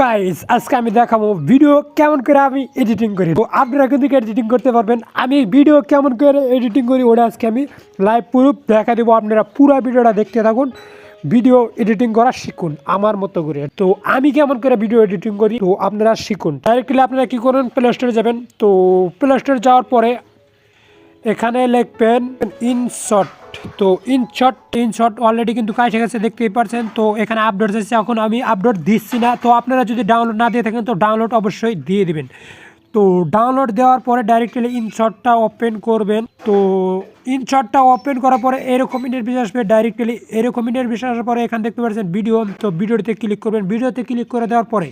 Guys, আজকে আমি দেখাবো ভিডিও কেমন করে আমি এডিটিং করি। তো আপনারা কিন্তু এডিটিং করতে পারবেন। আমি ভিডিও কেমন করে এডিটিং করি, ওটা আজকে আমি লাইভ প্রুফ দেখা দেবো। আপনারা পুরো ভিডিওটা দেখতে থাকুন ভিডিও এডিটিং করা শিখুন, আমার মতো করে। তো আমি কেমন করে ভিডিও এডিটিং করি, তো আপনারা শিখুন। ডাইরেক্টলি আপনারা কী করুন প্লে স্টোরে যাবেন। তো প্লে স্টোরে যাওয়ার পরে এখানে লিখবেন ইনশট। তো ইনশট ইনশট অলরেডি কিন্তু কাজ গেছে, দেখতেই পারছেন। তো এখানে আপডেট এসেছে, এখন আমি আপডেট দিচ্ছি না। তো আপনারা যদি ডাউনলোড না দিয়ে থাকেন, তো ডাউনলোড অবশ্যই দিয়ে দিবেন। তো ডাউনলোড দেওয়ার পরে ডাইরেক্টলি ইনশটটা ওপেন করবেন। তো ইনশটটা ওপেন করার পরে এরকম ইন্টারভিউ আসবে ডাইরেক্টলি এরকম ইন্টারভিউ আসার পরে এখানে দেখতে পাচ্ছেন ভিডিও তো ভিডিওতে ক্লিক করবেন। ভিডিওতে ক্লিক করে দেওয়ার পরে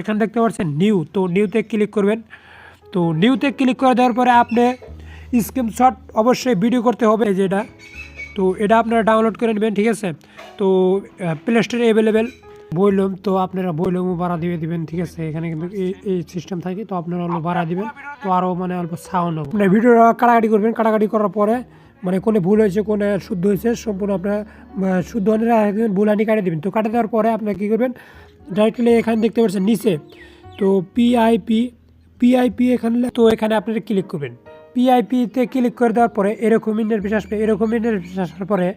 এখানে দেখতে পাচ্ছেন নিউ তো নিউতে ক্লিক করবেন। তো নিউতে ক্লিক করে দেওয়ার পরে আপনি স্ক্রিনশট অবশ্যই ভিডিও করতে হবে এই যে এটা। তো এটা আপনারা ডাউনলোড করে নেবেন, ঠিক আছে? তো প্লে স্টোরে অ্যাভেলেবেল বইলুম তো আপনারা বইলুমও ভাড়া দিয়ে দিবেন, ঠিক আছে? এখানে কিন্তু এই সিস্টেম থাকে, তো আপনারা অল্প ভাড়া দিবেন। তো আরও মানে অল্প সাউন্ড হবে। মানে ভিডিওটা কাটাকাটি করবেন কাটাকাটি করার পরে মানে কোনে ভুল হয়েছে, কোনে শুদ্ধ হয়েছে, সম্পূর্ণ আপনার শুদ্ধ হলে ভুল আনি কাটিয়ে দেবেন। তো কাটা দেওয়ার পরে আপনারা কী করবেন ডাইরেক্টলি এখানে দেখতে পাচ্ছেন নিচে। তো পিআইপি পিআইপি এখানে তো এখানে আপনারা ক্লিক করবেন। পিআইপিতে ক্লিক করে দেওয়ার পরে এরকম ইন্টারফেস আসবে, এরকম ইন্টারফেস আসার পরে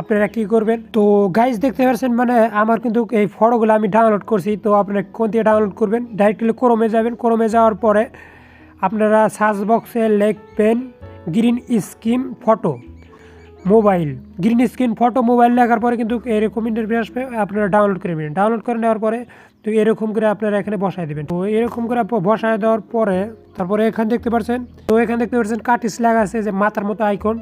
আপনারা কী করবেন? তো গাইজ দেখতে পাচ্ছেন মানে আমার কিন্তু এই ফটোগুলো আমি ডাউনলোড করছি, তো আপনারা কোন দিয়ে ডাউনলোড করবেন? ডাইরেক্টলি ক্রমে যাবেন ক্রমে যাওয়ার পরে আপনারা সার্চ বক্সে লিখবেন green screen photo mobile green screen photo mobile লেখার পরে কিন্তু এরকম ইন্টারভিউ আসবে, আপনারা ডাউনলোড করে নেবেন। ডাউনলোড করে নেওয়ার পরে তো এরকম করে আপনারা এখানে বসায় দেবেন। তো এরকম করে বসায় দেওয়ার পরে, তারপরে এখানে দেখতে পাচ্ছেন তো এখানে দেখতে পাচ্ছেন কাটিস লেখা আছে যে মাথার মতো icon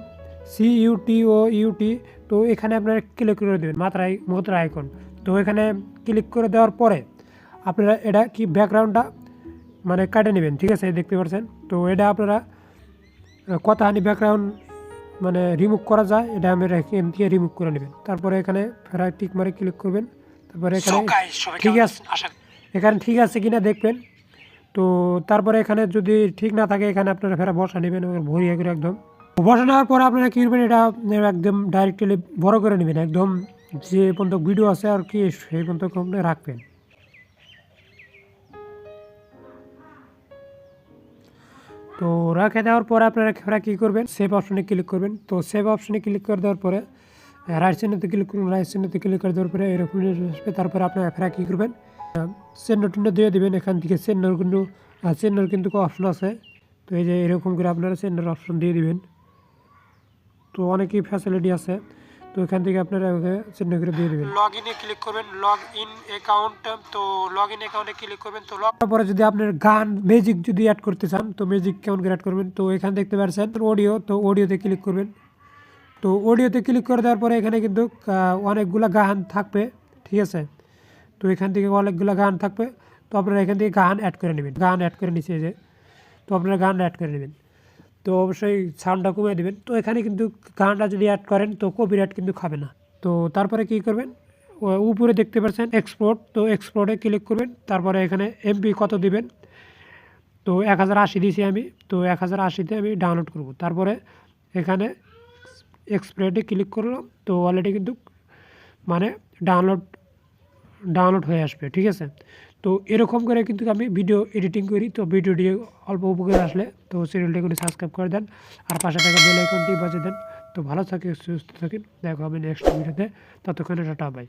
C U T O U T তো এখানে আপনারা ক্লিক করে দেবেন মাথার আই মতো আইকন তো এখানে ক্লিক করে দেওয়ার পরে আপনারা এটা কি ব্যাকগ্রাউন্ডটা মানে কাটে নেবেন, ঠিক আছে, দেখতে পাচ্ছেন তো এটা আপনারা কতখানি ব্যাকগ্রাউন্ড মানে রিমুভ করা যায় এটা আমি এম থেকে রিমুভ করে নেবেন। তারপরে এখানে ফেরাই টিক মারে ক্লিক করবেন। তারপরে এখানে ঠিক আছে? এখানে ঠিক আছে কিনা দেখবেন। তো তারপরে এখানে যদি ঠিক না থাকে এখানে আপনারা ফেরা বসা নেবেন ভরিয়ে করে একদম। বসা নেওয়ার পর আপনারা কী করবেন এটা একদম ডাইরেক্টলি বড় করে নেবেন। একদম যে পর্যন্ত ভিডিও আছে আর কি সেই পর্যন্ত রাখবেন। তো রাখে দেওয়ার পরে আপনারা কী করবেন? সেভ অপশনে ক্লিক করবেন। তো সেভ অপশনে ক্লিক করে দেওয়ার পরে রাইট সাইনেতে ক্লিক করুন। রাইট সাইনেতে ক্লিক করে দেওয়ার পরে এরকম আসবে। তারপরে আপনারা ফেরা কী করবেন? সেন্ডর দিয়ে দেবেন। এখান থেকে সেন্ডর কিন্তু সেন্ডর কিন্তু অপশন আছে। তো এই যে এরকম করে আপনারা সেন্ডর অপশন দিয়ে দিবেন। তো অনেকই ফ্যাসিলিটি আছে। তো এখান থেকে আপনারা সেন্ড করে দিয়ে দেবেন। লগ ইনে ক্লিক করবেন লগ ইন অ্যাকাউন্ট তো লগ ইন অ্যাকাউন্টে ক্লিক করবেন তো লগ তারপরে যদি আপনার গান মিউজিক যদি অ্যাড করতে চান তো মিউজিক কেমন করে অ্যাড করবেন। তো এখানে দেখতে পাচ্ছেন অডিও তো অডিওতে ক্লিক করবেন। তো অডিওতে ক্লিক করে দেওয়ার পরে এখানে কিন্তু অনেকগুলা গান থাকবে ঠিক আছে? তো এখান থেকে অনেকগুলো গান থাকবে। তো আপনারা এখান থেকে গান অ্যাড করে নেবেন। গান অ্যাড করে নিচে যে তো আপনারা গান অ্যাড করে নেবেন। তো অবশ্যই সাউন্ডটা কমিয়ে দেবেন। তো এখানে কিন্তু গানটা যদি অ্যাড করেন, তো কপিরাইট কিন্তু খাবে না। তো তারপরে কি করবেন? উপরে দেখতে পাচ্ছেন এক্সপোর্ট তো এক্সপোর্টে ক্লিক করবেন। তারপরে এখানে এমপি কত দিবেন? তো এক হাজার আশি দিয়েছি আমি। তো এক হাজার আশিতে আমি ডাউনলোড করব। তারপরে এখানে এক্সপ্রেটে ক্লিক করলাম। তো অলরেডি কিন্তু মানে ডাউনলোড ডাউনলোড হয়ে আসবে। ঠিক আছে? তো এরকম করে কিন্তু আমি ভিডিও এডিটিং করি। তো ভিডিওটি অল্প উপকার আসলে তো চ্যানেলটি করে সাবস্ক্রাইব করে দেন আর পাশে থাকা বেল আইকনটি বাজিয়ে দেন। তো ভালো থাকে, সুস্থ থাকেন দেখো আমি নেক্সট ভিডিওতে ততক্ষণে টাটা বাই